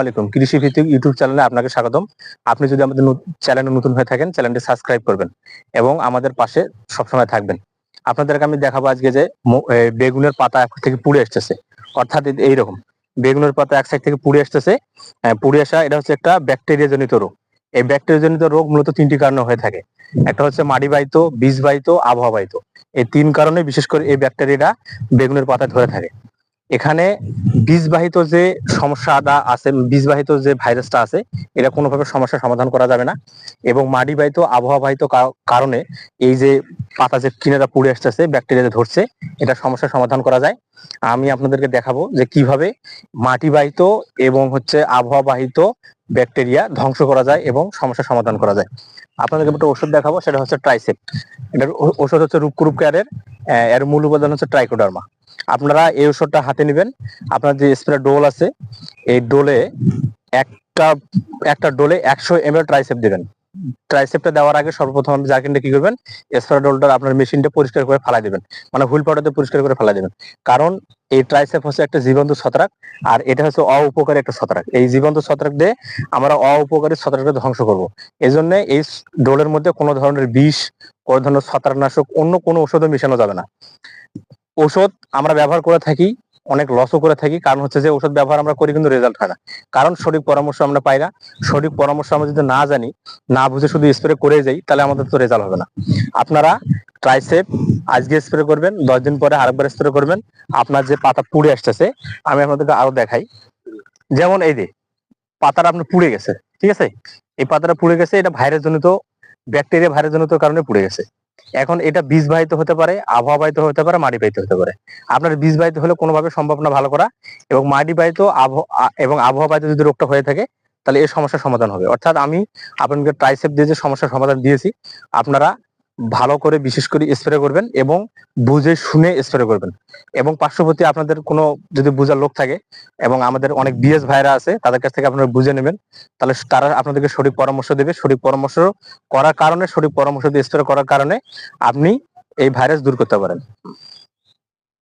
আলাইকুম কৃষি ভিত্তিক ইউটিউব চ্যানেলে আপনাকে স্বাগতম। আপনি যদি আমাদের চ্যানেলে নতুন হয়ে থাকেন, চ্যানেলটি সাবস্ক্রাইব করবেন এবং আমাদের পাশে সবসময় থাকবেন। আপনাদেরকে আমি দেখাবো আজকে যে বেগুনের পাতা এক থেকে পুড়ে আসতেছে অর্থাৎ এইরকম। বেগুনের পাতা এক সাইড থেকে পুড়ে আসতেছে পুড়ে আসা এটা হচ্ছে একটা ব্যাকটেরিয়া জনিত রোগ। এই ব্যাকটেরিয়া জনিত রোগ মূলত তিনটি কারণে হয়ে থাকে। একটা হচ্ছে মাটি বাহিত বীজ বাহিত আবহাওয়া বাহিত এই তিন কারণে বিশেষ করে এই ব্যাকটেরিয়াটা বেগুনের পাতায় ধরে থাকে। এখানে বীজবাহিত যে সমস্যাটা আছে, বীজবাহিত যে ভাইরাসটা আছে, এটা কোনোভাবে সমস্যার সমাধান করা যাবে না। এবং মাটিবাহিত, আবহাওয়াবাহিত কা- কারণে এই যে পাতা যে কিনেরা পুড়ে আসতেছে ব্যাকটেরিয়া ধরছে, এটা সমস্যার সমাধান করা যায়। আমি আপনাদেরকে দেখাবো যে কীভাবে মাটিবাহিত এবং হচ্ছে আবহাওয়াবাহিত ব্যাকটেরিয়া ধ্বংস করা যায় এবং সমস্যার সমাধান করা যায়। আপনাদেরকে একটা ওষুধ দেখাবো, সেটা হচ্ছে ট্রাইসেপ এটার ওষুধ হচ্ছে রূপকুরূপ কেয়ারের এর মূল উপাদান হচ্ছে ট্রাইকোডার্মা আপনারা এই ওষুধটা হাতে নেবেন। আপনার যে স্প্রে ডোল আছে, এই ডোলে একটা একটা ডোলে একশো এম এল ট্রাইসেপ দিবেন ট্রাইসেপটা দেওয়ার আগে সর্বপ্রথম আপনি জার্কিনটা কি করবেন স্প্রে ডোলটা আপনার মেশিনটা পরিষ্কার করে ফেলা দিবেন। মানে হুইল পাউডারতে পরিষ্কার করে ফেলা দেবেন। কারণ এই ট্রাইসেপ হচ্ছে একটা জীবন্ত ছত্রাক, আর এটা হচ্ছে অউপকারী একটা ছত্রাক। এই জীবন্ত ছত্রাক দিয়ে আমরা অউপকারী ছত্রাকটা ধ্বংস করব। এই জন্য এই ডোলের মধ্যে কোনো ধরনের বিষ, কোনো ধরনের ছত্রাকনাশক, অন্য কোনো ওষুধও মেশানো যাবে না। ঔষধ আমরা ব্যবহার করে থাকি, অনেক লসও করে থাকি। কারণ হচ্ছে যে ওষুধ ব্যবহার আমরা করি কিন্তু রেজাল্ট হয় না। কারণ সঠিক পরামর্শ আমরা পাই না। সঠিক পরামর্শ আমরা যদি না জানি, না বুঝে শুধু স্প্রে করে যাই, তাহলে আমাদের তো রেজাল্ট হবে না। আপনারা ট্রাইসেপ আজকে স্প্রে করবেন, দশ দিন পরে আরেকবার স্প্রে করবেন। আপনার যে পাতা পুড়ে আসতেছে, আমি আপনাদেরকে আরও দেখাই। যেমন এই যে, পাতাটা আপনার পুড়ে গেছে, ঠিক আছে? এই পাতাটা পুড়ে গেছে, এটা ভাইরাস জনিত ব্যাকটেরিয়া ভাইরাস জনিত কারণে পুড়ে গেছে। এখন এটা বীজ বাহিত হতে পারে আবহাওয়া বাহিত হতে পারে মাটি বাহিত হতে পারে। আপনার বীজ বাহিত হলে কোনোভাবে সম্ভব না ভালো করা এবং মাটি বাহিত এবং আবহাওয়া বাহিত যদি রোগটা হয়ে থাকে, তাহলে এই সমস্যার সমাধান হবে। অর্থাৎ আমি আপনাকে ট্রাইসেপ দিয়ে যে সমস্যার সমাধান দিয়েছি, আপনারা ভালো করে, বিশেষ করে স্প্রে করবেন এবং বুঝে শুনে স্প্রে করবেন। এবং পার্শ্ববর্তী আপনাদের কোনো যদি বুঝার লোক থাকে এবং আমাদের অনেক বিএস ভাইরা আছে, তাদের কাছ থেকে আপনারা বুঝে নেবেন। তাহলে তারা আপনাদেরকে সঠিক পরামর্শ দেবে। সঠিক পরামর্শ করার কারণে, সঠিক পরামর্শ দিয়ে স্প্রে করার কারণে আপনি এই ভাইরাস দূর করতে পারেন।